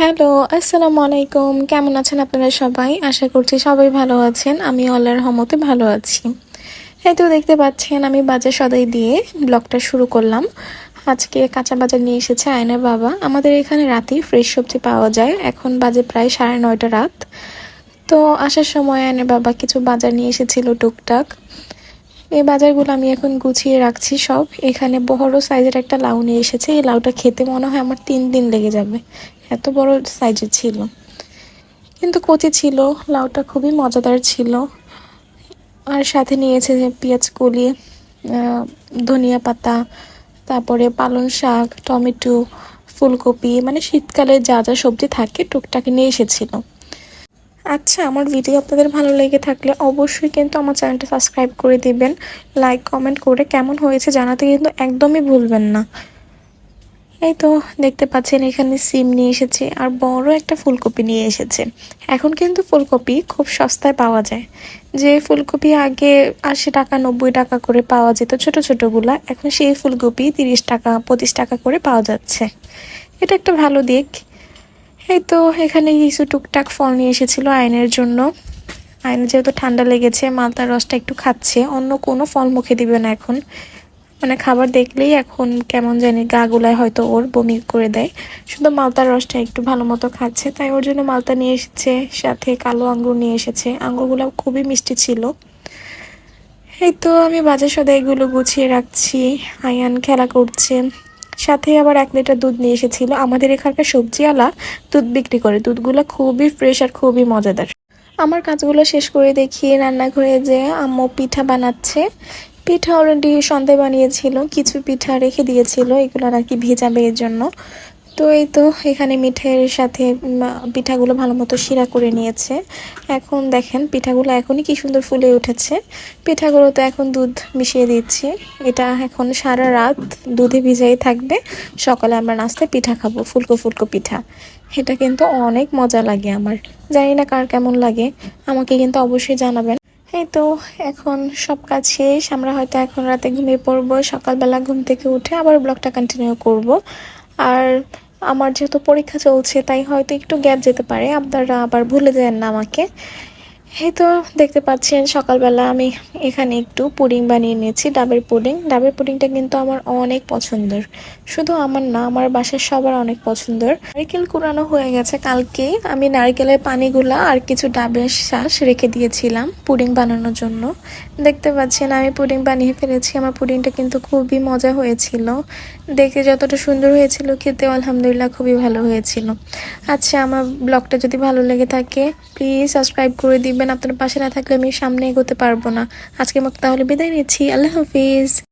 Hello, আসসালামু আলাইকুম। কেমন আছেন আপনারা সবাই? আশা করছি সবাই ভালো আছেন। আমি আল্লাহর রহমতে ভালো আছি। এই তো দেখতে পাচ্ছেন, আমি বাজার সদাই দিয়ে ব্লগটা শুরু করলাম। আজকে কাঁচা বাজার নিয়ে এসেছে আয়নার বাবা। আমাদের এখানে রাতেই ফ্রেশ সবজি পাওয়া যায়। এখন বাজে প্রায় সাড়ে নয়টা রাত। তো আসার সময় আয়নার বাবা কিছু বাজার নিয়ে এসেছিল টুকটাক। এই বাজারগুলো আমি এখন গুছিয়ে রাখছি সব। এখানে বড় সাইজের একটা লাউ নিয়ে এসেছে। এই লাউটা খেতে মনে হয় আমার তিন দিন লেগে যাবে। এত বড় সাইজের ছিল। কিন্তু কচি ছিল, লাউটা খুবই মজাদার ছিল। আর সাথে নিয়েছে যে পেঁয়াজ কলি ধনিয়া পাতা, তারপরে পালং শাক, টমেটো, ফুলকপি মানে শীতকালে যা যা সবজি থাকে, টুকটাক নিয়ে এসেছিল। আচ্ছা আমার ভিডিও আপনাদের ভালো লেগে থাকলে অবশ্যই কিন্তু আমার চ্যানেলটা সাবস্ক্রাইব করে দিবেন। লাইক কমেন্ট করে কেমন হয়েছে জানাতে কিন্তু একদমই ভুলবেন না। এই তো দেখতে পাচ্ছেন, এখানে সিম নিয়ে এসেছে আর বড় একটা ফুলকপি নিয়ে এসেছে। এখন কিন্তু ফুলকপি খুব সস্তায় পাওয়া যায়। যে ফুলকপি আগে আশি টাকা, নব্বই টাকা করে পাওয়া যেত, ছোট ছোটগুলা, এখন সেই ফুলকপি তিরিশ টাকা, পঁচিশ টাকা করে পাওয়া যাচ্ছে। এটা একটা ভালো দিক। এই তো এখানে কিছু টুকটাক ফল নিয়ে এসেছিল আয়নের জন্য। আয়নের যেহেতু ঠান্ডা লেগেছে মালতার রসটা একটু খাচ্ছে। অন্য কোনো ফল মুখে দিবে না এখন। মানে খাবার দেখলেই এখন কেমন জানি গা গুলায় হয়তো ওর বমি করে দেয়। শুধু মালতার রসটা একটু ভালো মতো খাচ্ছে, তাই ওর জন্য মালতা নিয়ে এসেছে, সাথে কালো আঙ্গুর নিয়ে এসেছে। আঙ্গুরগুলো খুবই মিষ্টি ছিল। এই তো আমি বাজার সদাই এগুলো গুছিয়ে রাখছি। আয়ান খেলা করছে। সাথে আবার এক লিটার দুধ নিয়ে এসেছিল। আমাদের এখানকার সবজিওয়ালা দুধ বিক্রি করে। দুধগুলো খুবই ফ্রেশ আর খুবই মজাদার। আমার কাজগুলো শেষ করে দেখি রান্নাঘরে যে আম্মু পিঠা বানাচ্ছে। পিঠা অলরেডি সন্ধ্যায় বানিয়েছিল। কিছু পিঠা রেখে দিয়েছিল। এগুলো আর কি ভেজাবে এর জন্য। তো এই তো এখানে মিঠাইয়ের সাথে পিঠাগুলো ভালো মতো শিরা করে নিয়েছে। এখন দেখেন পিঠাগুলো এখনই কি সুন্দর ফুলে উঠেছে। পিঠাগুলো তো এখন দুধ মিশিয়ে দিচ্ছি। এটা এখন সারা রাত দুধে ভিজাই থাকবে। সকালে আমরা নাস্তায় পিঠা খাব, ফুলকো ফুলকো পিঠা। এটা কিন্তু অনেক মজা লাগে আমার। জানি না কার কেমন লাগে। আমাকে কিন্তু অবশ্যই জানাবেন। এই তো এখন সব কাজ শেষ। আমরা হয়তো এখন রাতে ঘুমিয়ে পড়ব। সকালবেলা ঘুম থেকে উঠে আবার ব্লগটা কন্টিনিউ করব। আর আমার যেহেতু পরীক্ষা চলছে, তাই হয়তো একটু গ্যাপ যেতে পারে। আপনারা আবার ভুলে যান না আমাকে। এই তো দেখতে পাচ্ছেন, সকালবেলা আমি এখানে একটু পুডিং বানিয়ে নিয়েছি, ডাবের পুডিং। ডাবের পুডিংটা কিন্তু আমার অনেক পছন্দের। শুধু আমার না, আমার বাসার সবার অনেক পছন্দের। নারকেল কুড়ানো হয়ে গেছে কালকেই আমি নারকেলের পানিগুলা আর কিছু ডাবের শ্বাস রেখে দিয়েছিলাম পুডিং বানানোর জন্য। দেখতে পাচ্ছেন, আমি পুডিং বানিয়ে ফেলেছি। আমার পুডিংটা কিন্তু খুবই মজা হয়েছিল। দেখতে যতটা সুন্দর হয়েছিল, খেতেও আলহামদুলিল্লাহ খুবই ভালো হয়েছিল। আচ্ছা আমার ব্লগটা যদি ভালো লেগে থাকে প্লিজ সাবস্ক্রাইব করে দিবেন। আপনার পাশে না থাকলে আমি সামনে এগোতে পারব না। আজকের মতো তাহলে বিদায় নিচ্ছি। আল্লাহ হাফিজ।